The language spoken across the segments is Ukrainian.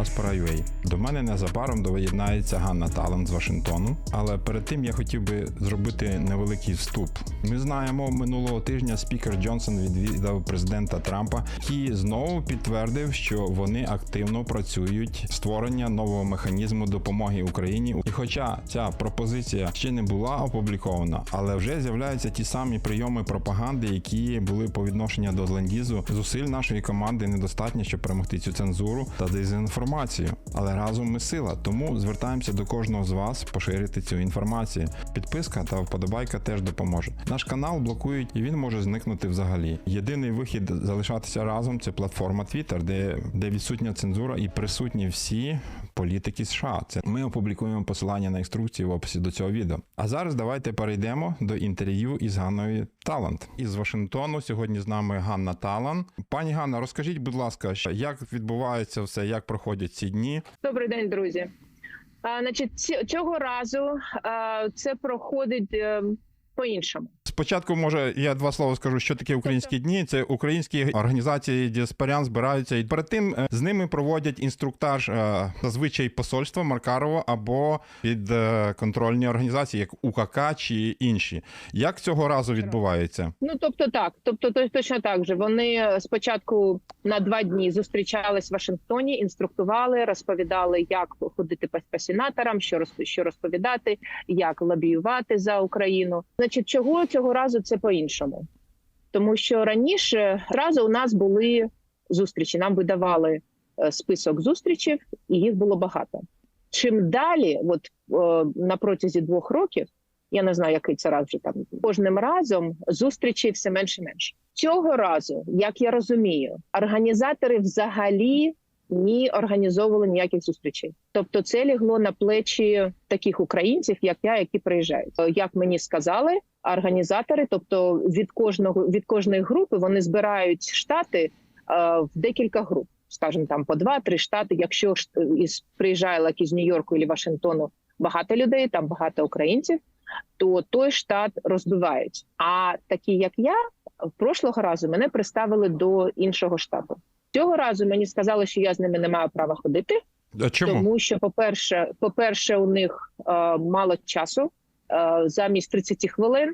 Diaspora.ua. До мене незабаром доєднається Ганна Талант з Вашингтону. Але перед тим я хотів би зробити невеликий вступ. Ми знаємо, минулого тижня спікер Джонсон відвідав президента Трампа, який знову підтвердив, що вони активно працюють створення нового механізму допомоги Україні. І хоча ця пропозиція ще не була опублікована, але вже з'являються ті самі прийоми пропаганди, які були по відношенню до злендізу. Зусиль нашої команди недостатньо, щоб перемогти цю цензуру та дезінформацію. Але разом ми сила, тому звертаємося до кожного з вас поширити цю інформацію. Підписка та вподобайка теж допоможе. Наш канал блокують і він може зникнути взагалі. Єдиний вихід залишатися разом це платформа Twitter, де, де відсутня цензура і присутні всі політики США. Це ми опублікуємо посилання на інструкції в описі до цього відео. А зараз давайте перейдемо до інтерв'ю із Ганною Талант. Із Вашингтону сьогодні з нами Ганна Талан. Пані Ганна, розкажіть, будь ласка, як відбувається все, як проходять ці дні? Добрий день, друзі. А, значить, цього разу а, це проходить е, по-іншому. Спочатку, може, я два слова скажу, що таке українські дні. Це українські організації діаспорян збираються і перед тим е, з ними проводять інструктаж е, зазвичай посольства Маркарова або під е, контрольні організації, як УКК чи інші. Як цього разу відбувається? Ну тобто, так, тобто, то- точно так же. Вони спочатку на два дні зустрічались в Вашингтоні, інструктували, розповідали, як ходити по, сенаторам, що розповідати, як лобіювати за Україну. Значить, чого цього разу це по-іншому? Тому що раніше разу у нас були зустрічі. Нам видавали е, список зустрічей, і їх було багато. Чим далі, от е, на протязі двох років, я не знаю, який це раз вже там кожним разом зустрічей все менше і менше. Цього разу, як я розумію, організатори взагалі не організовували ніяких зустрічей. Тобто, це лягло на плечі таких українців, як я, які приїжджають. Е, Як мені сказали, організатори, тобто від кожного від кожної групи вони збирають штати е, в декілька груп. Скажімо, там по два-три штати. Якщо е, із приїжджає із Нью-Йорку і Вашингтону багато людей, там багато українців, то той штат розбивають. А такі, як я, в прошлого разу мене приставили до іншого штату. Цього разу мені сказали, що я з ними не маю права ходити, А чому? тому що, по-перше, по-перше, у них е, мало часу. Е, замість 30 хвилин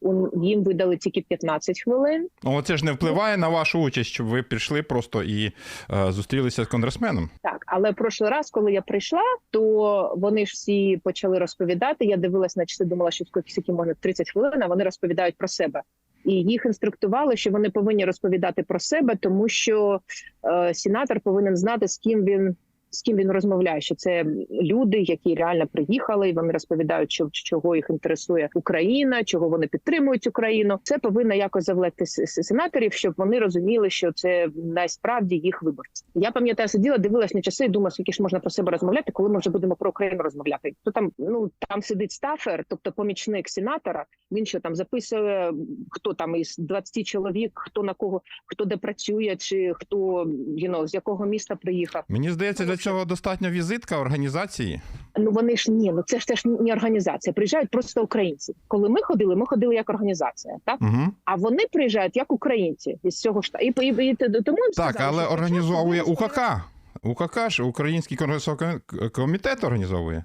у- їм видали тільки 15 хвилин. Ну, це ж не впливає на вашу участь, щоб ви пішли просто і е, зустрілися з конгресменом. Так, але прошлий раз, коли я прийшла, то вони ж всі почали розповідати. Я дивилась на часи, думала, що скільки можна 30 хвилин, а вони розповідають про себе. І їх інструктували, що вони повинні розповідати про себе, тому що е, сенатор повинен знати, з ким він з ким він розмовляє. Що це люди, які реально приїхали, і вони розповідають, що чого їх інтересує Україна, чого вони підтримують Україну. Це повинно якось завлекти сенаторів, щоб вони розуміли, що це насправді їх виборці. Я пам'ятаю, сиділа, дивилась на часи і думала, скільки ж можна про себе розмовляти, коли ми вже будемо про Україну розмовляти. То там ну там сидить стафер, тобто помічник сенатора. Він що там записує, хто там із 20 чоловік, хто на кого, хто де працює, чи хто you know, з якого міста приїхав. Мені здається, для цього достатньо візитка організації. Ну вони ж ні, ну це ж теж не організація. Приїжджають просто українці. Коли ми ходили, ми ходили як організація, так Угу. а вони приїжджають як українці із цього штату. І, і, і, і тому їм Так, сказали, але що організовує УКК. УКК ж Український конгресовий комітет організовує.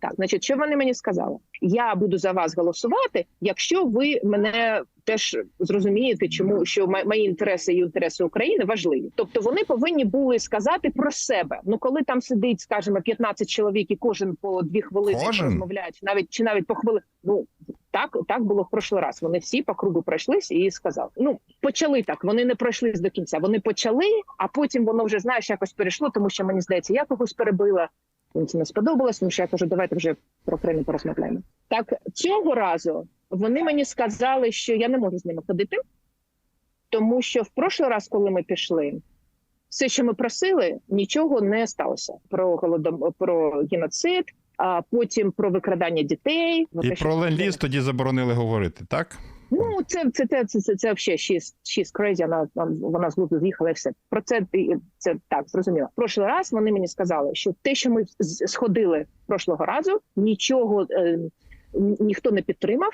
Так, значить, що вони мені сказали? Я буду за вас голосувати, якщо ви мене теж зрозумієте, чому що мої інтереси і інтереси України важливі. Тобто вони повинні були сказати про себе. Ну коли там сидить, скажімо, 15 чоловік, і кожен по дві хвилини розмовляють, навіть чи навіть по хвилини. Ну так, так було в прошлий раз. Вони всі по кругу пройшлись і сказали. Ну почали так. Вони не пройшлись до кінця. Вони почали, а потім воно вже знаєш якось перейшло, тому що мені здається, я когось перебила. Мені це не сподобалось, тому що я кажу, давайте вже про Україну порозмовляємо. Так цього разу вони мені сказали, що я не можу з ними ходити, тому що в прошлий раз, коли ми пішли, все, що ми просили, нічого не сталося про голодом про геноцид, а потім про викрадання дітей. І про ленд-ліз тоді заборонили говорити, так? Ну, це це це це, це, це взагалі she's, she's crazy, вона вона з глузду з'їхала і все. Про це це так зрозуміло. Прошлий раз вони мені сказали, що те, що ми сходили прошлого разу, нічого е, ніхто не підтримав.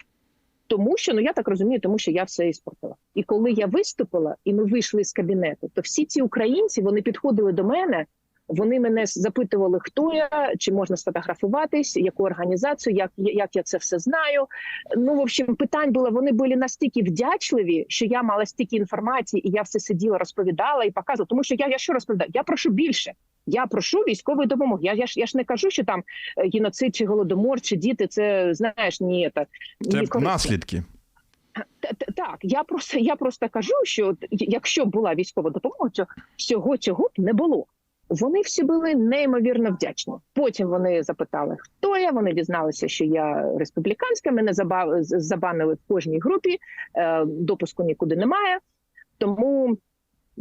Тому що ну я так розумію, тому що я все іспортила. І коли я виступила, і ми вийшли з кабінету, то всі ці українці вони підходили до мене Вони мене запитували, хто я, чи можна сфотографуватись, яку організацію, як, як я це все знаю. Ну, в общем, питань було. Вони були настільки вдячливі, що я мала стільки інформації, і я все сиділа, розповідала і показувала. Тому що я, я що розповідаю? Я прошу більше. Я прошу військової допомоги. Я, я ж я ж не кажу, що там геноцид чи голодомор, чи діти. Це знаєш, ні, це, Це ні наслідки. Так, я просто я просто кажу, що якщо була військова допомога, то всього цього б не було. Вони всі були неймовірно вдячні. Потім вони запитали, хто я. Вони дізналися, що я республіканська. Мене заба- забанили в кожній групі. е, Допуску нікуди немає. Тому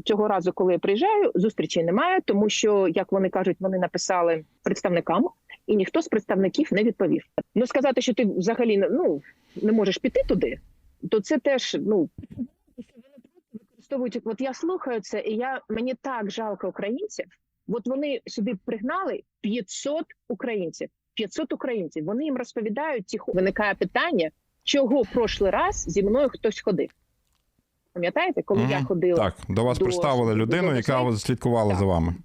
цього разу, коли я приїжджаю, зустрічей немає, тому що, як вони кажуть, вони написали представникам, і ніхто з представників не відповів. Ну сказати, що ти взагалі ну не можеш піти туди, то це теж ну використовують. От я слухаю це, і я мені так жалко українців. От вони сюди пригнали 500 українців. 500 українців. Вони їм розповідають тихо. Виникає питання, чого прошлий раз зі мною хтось ходив. Пам'ятаєте, коли я ходила? Так, до вас до- приставили до людину, яка слідкувала Так. за вами.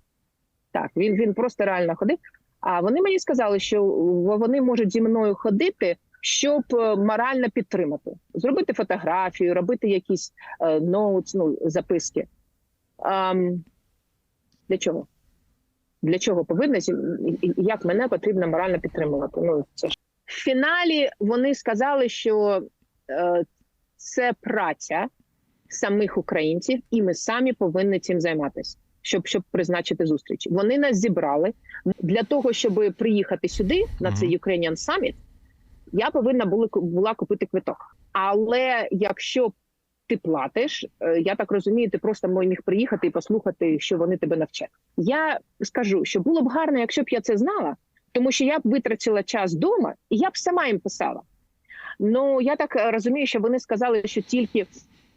Так, він, він просто реально ходив. А вони мені сказали, що вони можуть зі мною ходити, щоб е, морально підтримати, зробити фотографію, робити якісь е, ноутс, ну, записки. Ам, для чого? Для чого повинна і- як мене потрібно морально підтримувати? Ну це ж в фіналі вони сказали, що е, це праця самих українців, і ми самі повинні цим займатися щоб щоб призначити зустріч. Вони нас зібрали для того, щоб приїхати сюди на цей Ukrainian Summit, Я повинна була була купити квиток. Але якщо ти платиш, е, я так розумію, ти просто міг приїхати і послухати, що вони тебе навчать. Я скажу, що було б гарно, якщо б я це знала, тому що я б витратила час вдома, і я б сама їм писала. Ну я так е, розумію, що вони сказали, що тільки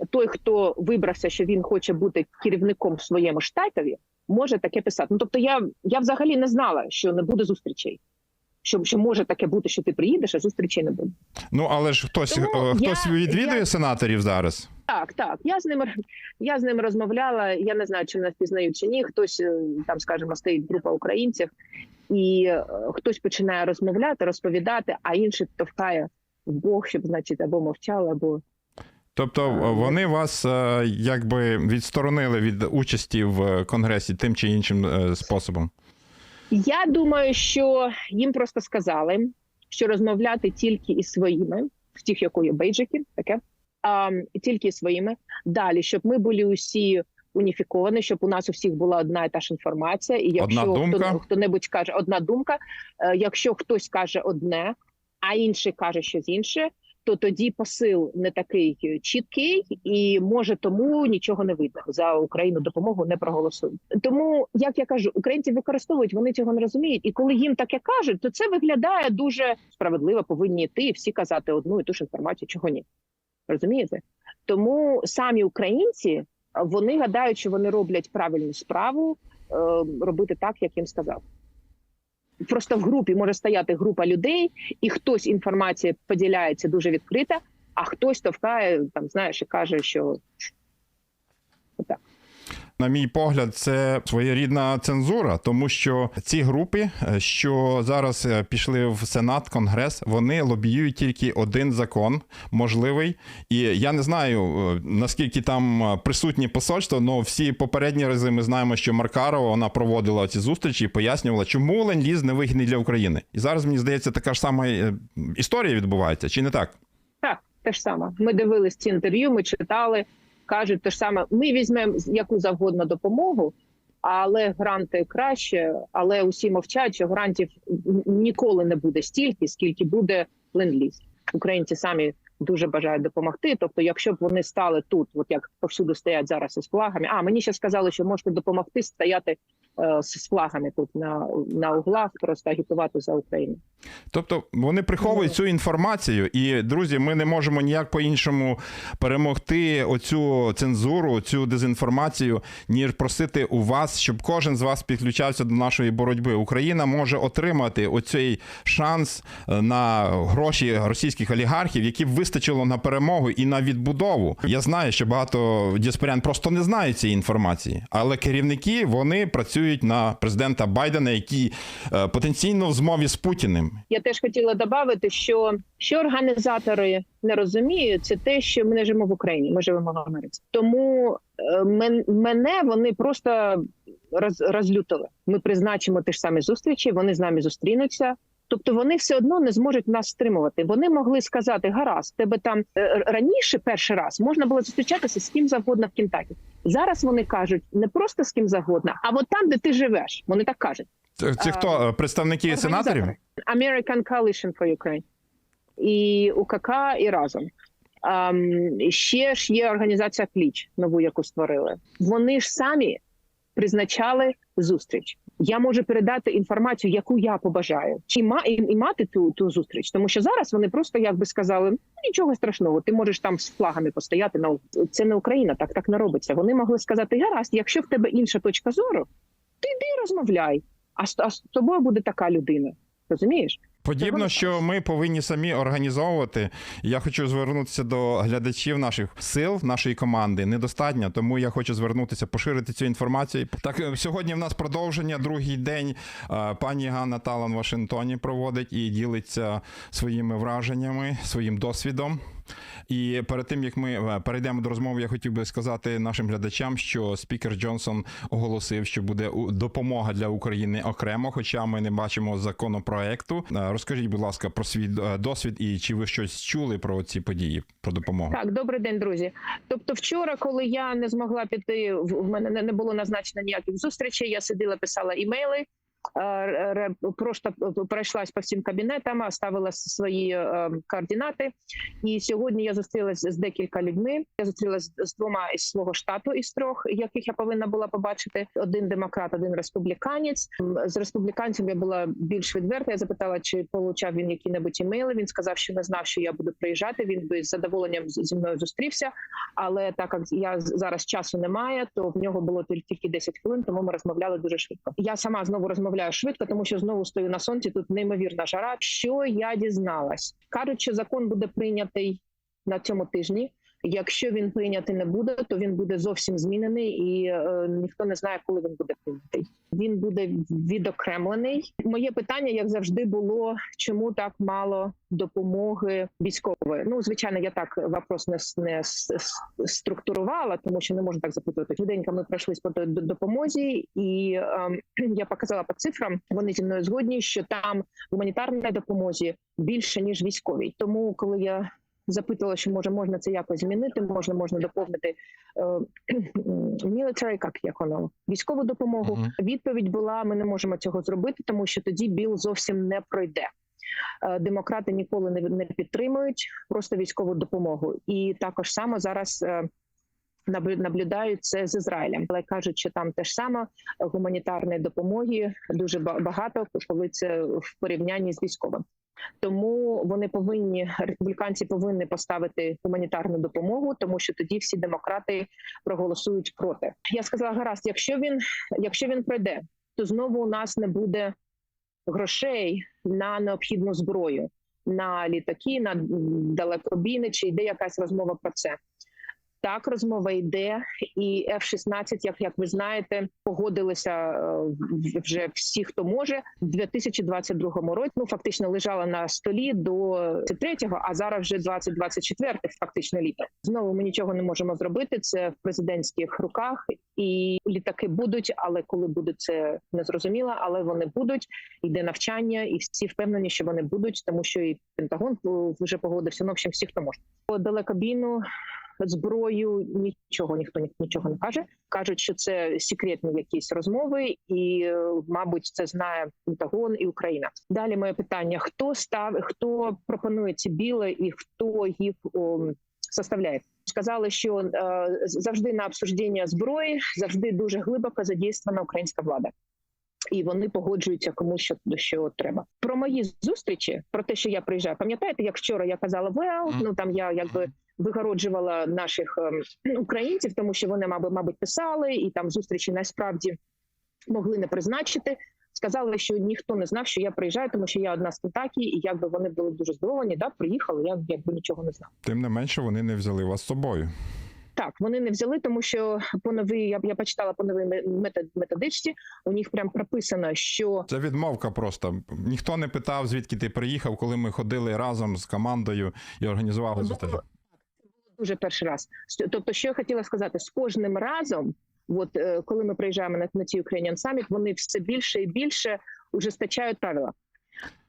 той, хто вибрався, що він хоче бути керівником в своєму штатові, може таке писати. Ну тобто, я, я взагалі не знала, що не буде зустрічей. Що, що може таке бути, що ти приїдеш, а зустрічей не буде. Ну але ж хтось Тому е, хтось я- відвідує я- сенаторів зараз. Так, так. Я з ними я з ними розмовляла. Я не знаю, чи нас пізнають чи ні. Хтось е, там, скажімо, стоїть група українців, і е, хтось починає розмовляти, розповідати, а інший товкає в Бог, щоб значить або мовчали, або Тобто вони вас е, якби відсторонили від участі в конгресі тим чи іншим способом. Я думаю, що їм просто сказали, що розмовляти тільки із своїми, в тих, якої бейджики, таке а, тільки своїми. Далі, щоб ми були усі уніфіковані, щоб у нас у всіх була одна і та ж інформація. І якщо Одна думка. хто хто-небудь каже одна думка, е, якщо хтось каже одне, а інший каже щось інше. То тоді посил не такий чіткий, і може тому нічого не вийде за Україну допомогу не проголосують. Тому, як я кажу, українці використовують, вони цього не розуміють. І коли їм таке кажуть, то це виглядає дуже справедливо. Повинні йти і всі казати одну і ту ж інформацію, чого ні. Розумієте? Тому самі українці вони гадають, що вони роблять правильну справу, е, робити так, як їм сказав. Просто в групі може стояти група людей, і хтось інформація поділяється дуже відкрита, а хтось товкає там, знаєш, і каже, що На мій погляд, це своєрідна цензура, тому що ці групи, е, що зараз е, пішли в Сенат, Конгрес, вони лобіюють тільки один закон можливий. І я не знаю е, наскільки там присутні посольство, але всі попередні рази ми знаємо, що Маркарова вона проводила ці зустрічі і пояснювала, чому ленд-ліз не вигідний для України. І зараз мені здається, така ж сама історія відбувається, чи не так? Так, те ж саме. Ми дивились ці інтерв'ю, ми читали, кажуть те ж саме. Ми візьмемо яку завгодно допомогу, але гранти краще. Але усі мовчать, що грантів ніколи не буде стільки, скільки буде ленд-ліз. Українці самі дуже бажають допомогти. Тобто, якщо б вони стали тут, от як повсюди стоять зараз із флагами. А мені ще сказали, що можете допомогти стояти з з флагами тут на, на углах, просто агітувати за Україну. Тобто вони приховують Ну. цю інформацію, і друзі, ми не можемо ніяк по-іншому перемогти оцю цензуру, цю дезінформацію, ніж просити у вас, щоб кожен з вас підключався до нашої боротьби. Україна може отримати оцей шанс е, на гроші російських олігархів, які б вистачило на перемогу і на відбудову. Я знаю, що багато діаспорян просто не знають цієї інформації, але керівники вони працюють працюють на президента Байдена, який е, потенційно в змові з Путіним. Я теж хотіла додати, що що організатори не розуміють, це те, що ми не живемо в Україні, ми живемо в Америці. Тому е, мене вони просто роз, розлютили. Ми призначимо ті ж самі зустрічі, вони з нами зустрінуться. Тобто вони все одно не зможуть нас стримувати. Вони могли сказати: гаразд, тебе там е, раніше перший раз можна було зустрічатися з ким завгодно в Кентакі. Зараз вони кажуть не просто з ким завгодно, а от там, де ти живеш. Вони так кажуть. Це, хто? Е, Представники сенаторів? American Coalition for Ukraine. І УКК, і разом. Um, ще ж є організація Кліч, нову, яку створили. Вони ж самі призначали зустріч. Я можу передати інформацію, яку я побажаю, чи ма, і, і мати ту, ту зустріч. Тому що зараз вони просто якби сказали: ну нічого страшного, ти можеш там з флагами постояти. на це не Україна, так так не робиться. Вони могли сказати: гаразд, якщо в тебе інша точка зору, ти йди розмовляй. А, з- а з тобою буде така людина. Розумієш? Подібно, що ми повинні самі організовувати. Я хочу звернутися до глядачів наших сил, нашої команди. Недостатньо, тому я хочу звернутися, поширити цю інформацію. Так, е, сьогодні в нас продовження. Другий день Е, пані Ганна Талан в Вашингтоні проводить і ділиться своїми враженнями, своїм досвідом. І перед тим як ми е, перейдемо до розмови, я хотів би сказати нашим глядачам, що спікер Джонсон оголосив, що буде допомога для України окремо, хоча ми не бачимо законопроекту. Розкажіть, будь ласка, про свій е, досвід і чи ви щось чули про ці події, про допомогу? Так, добрий день, друзі. Тобто, вчора, коли я не змогла піти, в мене не- не було назначено ніяких зустрічей. Я сиділа, писала імейли. Ре- Просто пройшлась по всім кабінетам, ставила свої е, координати. І сьогодні я зустрілася з декілька людьми. Я зустрілася з двома із свого штату із трьох, яких я повинна була побачити: один демократ, один республіканець. З республіканцем я була більш відверта. Я запитала, чи получав він які-небудь імейли. Він сказав, що не знав, що я буду приїжджати. Він би з задоволенням зі мною зустрівся. Але так як я зараз часу немає, то в нього було тільки тільки 10 хвилин, тому ми розмовляли дуже швидко. Я сама знову розмовляю швидко, тому що знову стою на сонці. Тут неймовірна жара. Що я дізналась? Кажуть, що закон буде прийнятий на цьому тижні. Якщо він прийнятий не буде, то він буде зовсім змінений, і е, ніхто не знає, коли він буде прийнятий. Він буде відокремлений. Моє питання, як завжди, було чому так мало допомоги військової. Ну, звичайно, я так вопрос не, не структурувала, тому що не можна так запитувати. Чуденько ми пройшлись по до- до- допомозі, і ем, я показала по цифрам. Вони зі мною згодні, що там гуманітарної допомозі більше ніж військовій. Тому, коли я запитувала, що може можна це якось змінити, можна можна доповнити е, military, як, як воно військову допомогу. Мгм. Відповідь була: ми не можемо цього зробити, тому що тоді біл зовсім не пройде. Е, Демократи ніколи не, не підтримують просто військову допомогу, і також само зараз. е, Наблюдають це з Ізраїлем, але кажуть, що там теж саме гуманітарної допомоги дуже ба- багато, коли це в порівнянні з військовим. Тому вони повинні республіканці повинні поставити гуманітарну допомогу, тому що тоді всі демократи проголосують проти. Я сказала, гаразд, якщо він якщо він пройде, то знову у нас не буде грошей на необхідну зброю, на літаки, на далекобійни, чи йде якась розмова про це. Так, розмова йде, і F-16, як, як ви знаєте, погодилися е, вже всі, хто може, в 2022 році. Ну фактично лежала на столі до 23-го, а зараз вже 2024 фактично літо. Знову ми нічого не можемо зробити. Це в президентських руках, і літаки будуть, але коли будуть це не зрозуміло, але вони будуть. Йде навчання, і всі впевнені, що вони будуть, тому що і Пентагон е, вже погодився. Ну, в общем, всі, хто може. По далекобійну зброю нічого ніхто нічого не каже. кажуть, що це секретні якісь розмови, і е, мабуть, це знає Пентагон і Україна. Далі моє питання: хто став, хто пропонує ці біли і хто їх о, составляє? Сказали, що е, завжди на обсуждення зброї завжди дуже глибоко задійствована українська влада. І вони погоджуються кому що, що треба. Про мої зустрічі, про те, що я приїжджаю. Пам'ятаєте, як вчора я казала, well, ну там я якби вигороджувала наших ем, українців, тому що вони, мабуть, мабуть, писали, і там зустрічі насправді могли не призначити. Сказали, що ніхто не знав, що я приїжджаю, тому що я одна з Кентакі, і якби вони були дуже здивовані, да, приїхали. Я якби нічого не знав. Тим не менше, вони не взяли вас з собою. Так, вони не взяли, тому що по новій я, я почитала по новій ме- методичці. У них прям прописано, що Це відмовка просто. Ніхто не питав, звідки ти приїхав, коли ми ходили разом з командою і організували зустріч. Дуже перший раз. Тобто, що я хотіла сказати, з кожним разом, от е, коли ми приїжджаємо на, на ці Ukrainian Summit, вони все більше і більше ужесточають правила.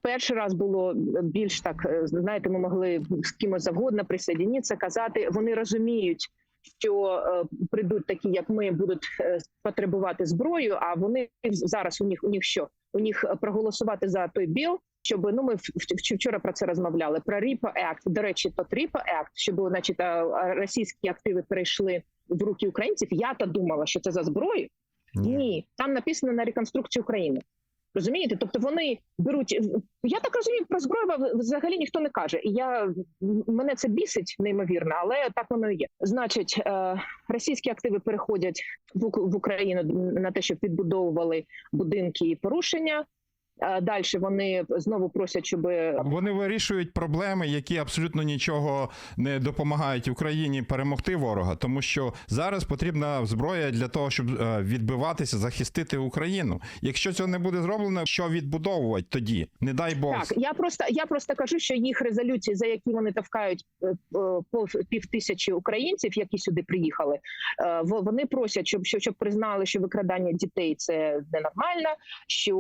Перший раз було більш так, е, знаєте, ми могли з кимось завгодно присоединитися, казати. Вони розуміють, що е, прийдуть такі, як ми, будуть е, потребувати зброю. А вони зараз у них у них що? У них е, проголосувати за той біл, щоб ну ми в- в- вчора про це розмовляли. Про RIPO Act. До речі, тот RIPO Act, щоб значить російські активи перейшли в руки українців. Я та думала, що це за зброю. Ні, там написано на реконструкцію України. Розумієте? Тобто вони беруть. Я так розумію, про зброю взагалі ніхто не каже. Я мене це бісить неймовірно, але так воно і є. Значить, е, російські активи переходять в Україну на те, щоб відбудовували будинки і порушення. Далі вони знову просять, щоб Вони вирішують проблеми, які абсолютно нічого не допомагають Україні перемогти ворога, тому що зараз потрібна зброя для того, щоб е, відбиватися, захистити Україну. Якщо цього не буде зроблено, що відбудовувати тоді? Не дай Бог. Так, я просто я просто кажу, що їх резолюції, за які вони тавкають е, е, по пів тисячі українців, які сюди приїхали, вони просять, щоб щоб, щоб признали, що викрадання дітей це ненормально, що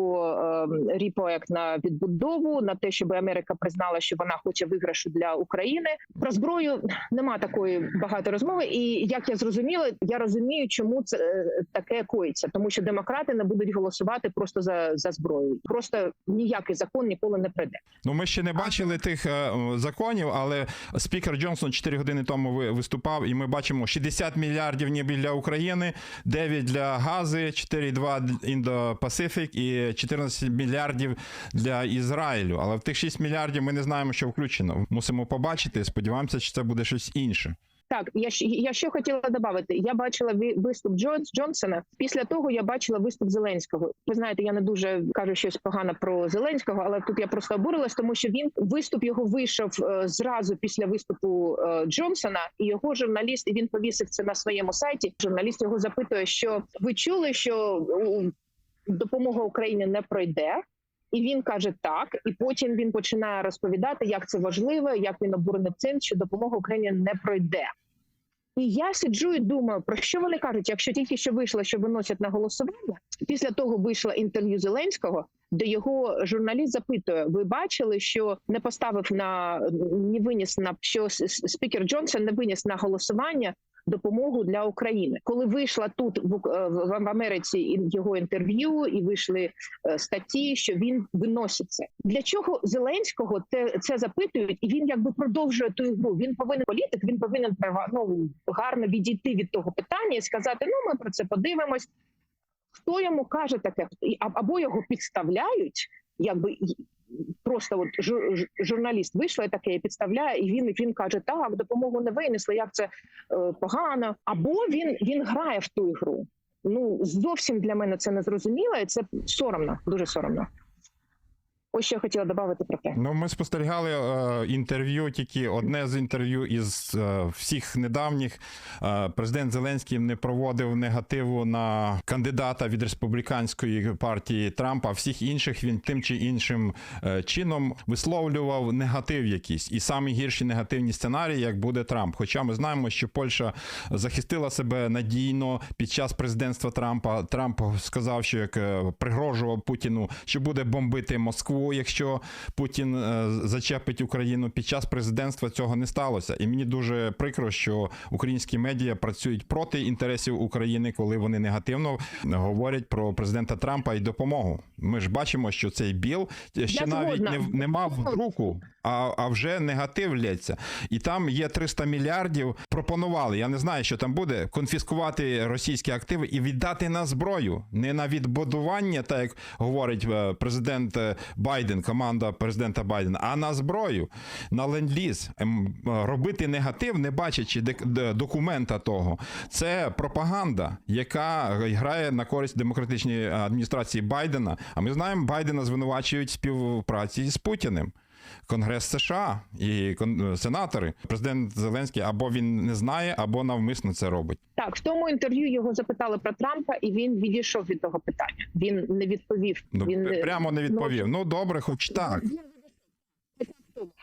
ріпроект на відбудову, на те, щоб Америка признала, що вона хоче виграшу для України. Про зброю нема такої багато розмови. І як я зрозуміла, я розумію, чому це е, таке коїться, тому що демократи не будуть голосувати просто за, за зброю. Просто ніякий закон ніколи не прийде. Ну, ми ще не бачили тих е, законів, але спікер Джонсон 4 години тому ви- виступав, і ми бачимо 60 мільярдів ніби для України, 9 для Гази, 4,2 Індо-Пасифік і 14 мільярдів для Ізраїлю. Але в тих 6 мільярдів ми не знаємо, що включено. Мусимо побачити. Сподіваємося, що це буде щось інше. Так, я я ще хотіла додати. Я бачила ви- виступ Джонс Джонсона. Після того я бачила виступ Зеленського. Ви знаєте, я не дуже кажу щось погано про Зеленського, але тут я просто обурилась, тому що він виступ його вийшов е, зразу після виступу е, Джонсона, і його журналіст, він повісив це на своєму сайті. Журналіст його запитує, що ви чули, що у, допомога Україні не пройде. І він каже так, і потім він починає розповідати, як це важливо, як він обурений цим, що допомога Україні не пройде. І я сиджу і думаю, про що вони кажуть, якщо тільки що вийшло, що виносять на голосування. Після того вийшло інтерв'ю Зеленського, де його журналіст запитує: ви бачили, що не поставив на не виніс на що спікер Джонсон не виніс на голосування допомогу для України, коли вийшла тут в, е, Америці його інтерв'ю, і вийшли е, статті, що він виносить це. Для чого Зеленського це, це запитують, і він якби продовжує ту ігру. Він повинен політик, він повинен ну, гарно відійти від того питання і сказати: ну ми про це подивимось. Хто йому каже таке? Або його підставляють, якби просто от жур- журналіст вийшла і таке і підставляє, і він він каже: так, допомогу не винесли, як це е, погано. Або він, він грає в ту ігру. Ну зовсім для мене це не зрозуміло, і це соромно, дуже соромно. Ось що я хотіла додати про те. Ну, ми спостерігали е, інтерв'ю, тільки одне з інтерв'ю із е, всіх недавніх. Е, президент Зеленський не проводив негативу на кандидата від республіканської партії Трампа. Всіх інших він тим чи іншим е, чином висловлював негатив якийсь. І самі гірші негативні сценарії, як буде Трамп. Хоча ми знаємо, що Польща захистила себе надійно під час президентства Трампа. Трамп сказав, що як е, пригрожував Путіну, що буде бомбити Москву, якщо Путін е, зачепить Україну. Під час президентства цього не сталося. І мені дуже прикро, що українські медіа працюють проти інтересів України, коли вони негативно говорять про президента Трампа і допомогу. Ми ж бачимо, що цей біл ще Я навіть згодна. не, не мав друку, а, а вже негатив лється. І там є 300 мільярдів. Пропонували. Я не знаю, що там буде. Конфіскувати російські активи і віддати на зброю, не на відбудування, так як говорить е, президент е, Байден, команда президента Байдена, а на зброю, на ленд-ліз. Ем, Робити негатив, не бачачи документа того. Це пропаганда, яка грає на користь демократичній адміністрації Байдена. А ми знаємо, Байдена звинувачують співпраці з Путіним. Конгрес США і кон- сенатори. Президент Зеленський або він не знає, або навмисно це робить. Так, в тому інтерв'ю його запитали про Трампа, і він відійшов від того питання. Він не відповів. Ну, він пр- прямо не відповів. Ну добре, хоч так.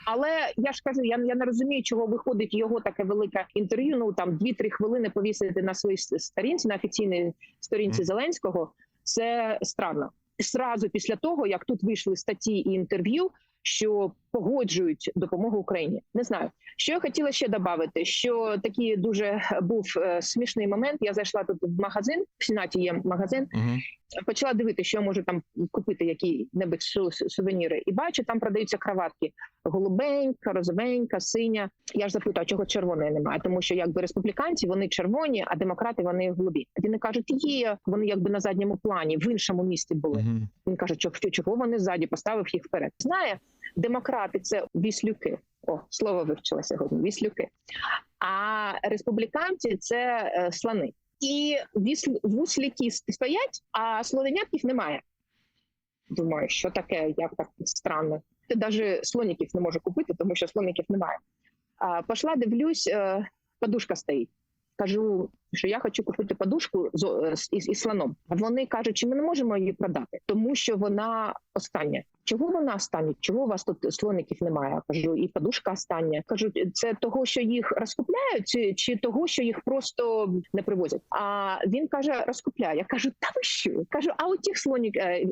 Але я ж кажу, я, я не розумію, чого виходить його таке велике інтерв'ю. Ну там 2-3 хвилини повісити на своїй сторінці, на офіційній сторінці Мгм. Зеленського. Це странно. Сразу після того, як тут вийшли статті і інтерв'ю, що погоджують допомогу Україні. Не знаю, що я хотіла ще додати, що такий дуже був е, смішний момент. Я зайшла тут в магазин. В Сенаті є магазин Угу. Почала дивитися, що я можу там купити які-небудь су- су- сувеніри, і бачу, там продаються краватки голубенька, розовенька, синя. Я ж запитую, а чого червоної немає? Тому що якби республіканці вони червоні, а демократи вони голубі. Вони кажуть, є вони якби на задньому плані, в іншому місті були. Угу. Він каже, чого, чого вони ззаді поставив їх вперед. Знає, демократи це віслюки. О, слово вивчила сьогодні. Віслюки. А республіканці це е, слони. І вусліки стоять, а слоненятків немає. Думаю, що таке, як так странно. Ти навіть слоніків не можу купити, тому що слоників немає. А, Пошла, дивлюсь, е, подушка стоїть. Кажу, що я хочу купити подушку з, е, з, із, із слоном. А вони кажуть, що ми не можемо її продати, тому що вона остання. Чого вона остання? Чого у вас тут слоників немає? Кажу, і подушка остання. Кажу, це того, що їх розкупляють, чи, чи того, що їх просто не привозять? А він каже, розкупляє. Я кажу, та ви що? Кажу, а у тих слонік е,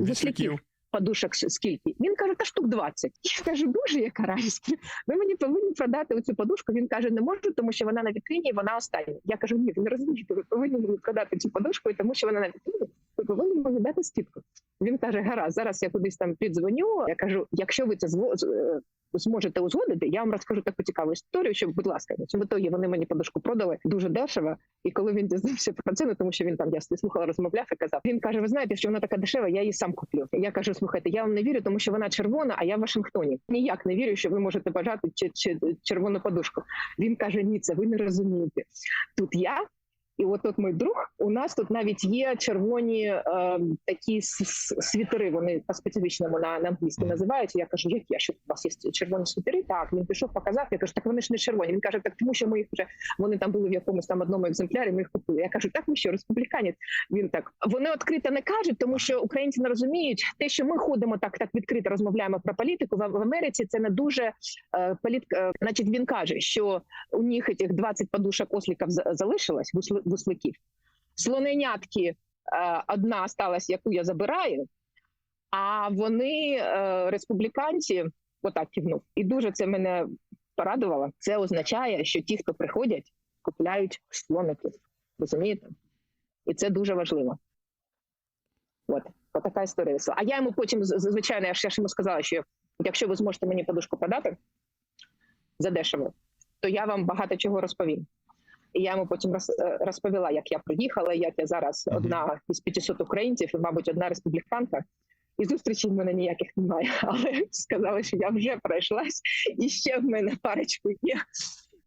вісляків. Подушок скільки? Він каже, та штук 20. Я кажу, боже, яка радість. Ви мені повинні продати оцю подушку. Він каже, не можу, тому що вона на вітрині, і вона остання. Я кажу, ні, ви не розумієте, ви повинні мені продати цю подушку, тому що вона на вітрині, ви повинні мені дати скидку. Він каже, гаразд, зараз я кудись там піддзвоню. Я кажу, якщо ви це е, зможете узгодити, я вам розкажу таку цікаву історію, що, будь ласка, в ітогі вони мені подушку продали дуже дешево. І коли він дізнався про це, ну тому що він там я слухала, розмовляв і казав. Він каже: Ви знаєте, що вона така дешева, я її сам куплю. Я кажу, слухайте, я вам не вірю, тому що вона червона, а я в Вашингтоні. Ніяк не вірю, що ви можете бажати чи, чи червону подушку. Він каже: Ні, це ви не розумієте. Тут я. І от тут мій друг. У нас тут навіть є червоні е, такі світери. Вони по специфічному на, на англійській називаються. Я кажу, які а що у вас є червоні світери? Так він пішов, показав. Я кажу, так вони ж не червоні. Він каже, так тому що ми їх вже вони там були в якомусь там одному екземплярі. Ми їх купили. Я кажу, так ви що, республіканець? Він так вони відкрито не кажуть, тому що українці не розуміють те, що ми ходимо так, так відкрито розмовляємо про політику. В, Америці це не дуже е, політ. Е, значить, він каже, що у них цих 20 подушок осліків за- залишилось вусликів. Слоненятки е, одна сталася, яку я забираю. А вони е, республіканці, отак кивнув, і дуже це мене порадувало. Це означає, що ті, хто приходять, купляють слоників. Розумієте? І це дуже важливо. От, от така історія. А я йому потім, звичайно, я я йому сказала, що якщо ви зможете мені подушку продати за дешево, то я вам багато чого розповім. І я йому потім роз, е, розповіла, як я приїхала, як я зараз одна із 500 українців, і, мабуть, одна республіканка. І зустрічей в мене ніяких немає. Але сказали, що я вже пройшлась, і ще в мене парочку є.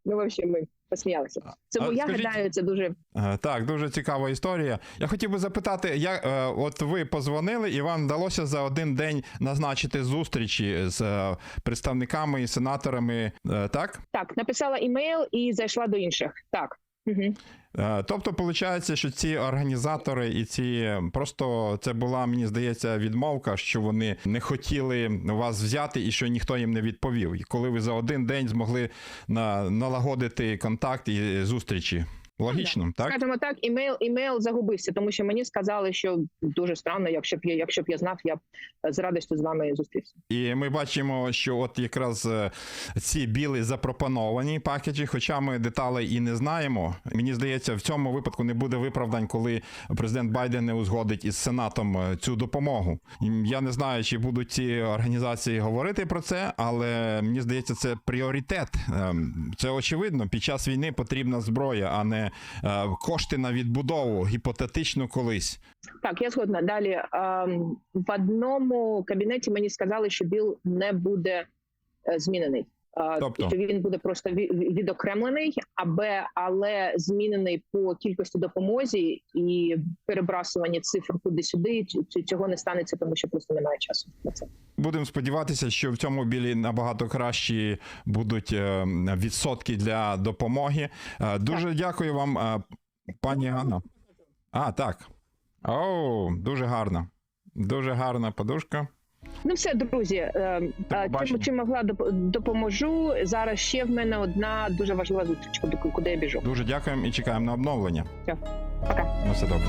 Ну, в общем, ми посміялися. Тому А я скажіть- гадаю, це дуже Е, Так, дуже цікава історія. Я хотів би запитати, як е, от ви позвонили, і вам вдалося за один день назначити зустрічі з е, представниками і сенаторами, так? так. Написала імейл і зайшла до інших. Так. Угу. Е, Тобто, виходить, що ці організатори і ці просто це була, мені здається, відмовка, що вони не хотіли вас взяти і що ніхто їм не відповів. І коли ви за один день змогли на, налагодити контакт і зустрічі. Логічно, так? Скажімо так, імейл імейл загубився, тому що мені сказали, що дуже странно, якщо б я, якщо б я знав, я б е, з радістю з вами зустрівся. І ми бачимо, що от якраз е, ці біли запропоновані пакеджі, хоча ми деталей і не знаємо. Мені здається, в цьому випадку не буде виправдань, коли президент Байден не узгодить із Сенатом е, цю допомогу. Я не знаю, чи будуть ці організації говорити про це, але мені здається, це пріоритет. Ем, Це очевидно. Під час війни потрібна зброя, а не е, кошти на відбудову гіпотетично колись. Так, я згодна. Далі ем, в одному кабінеті мені сказали, що біл не буде е, змінений. Тобто? що він буде просто ві- ві- відокремлений, абе але змінений по кількості допомозі і перебрасування цифр туди-сюди. Цього не станеться, тому що просто немає часу на це. будемо сподіватися, що в цьому білі набагато кращі будуть е, відсотки для допомоги. Е, Дуже дякую вам, е, пані Ганна. А, так. О, дуже гарна. Дуже гарна подушка. Ну, все, друзі, е, е, чим, чим могла доп- допоможу. Зараз ще в мене одна дуже важлива зустріч, куди- я біжу. Дуже дякуємо і чекаємо на обновлення. Все, пока. На все добре.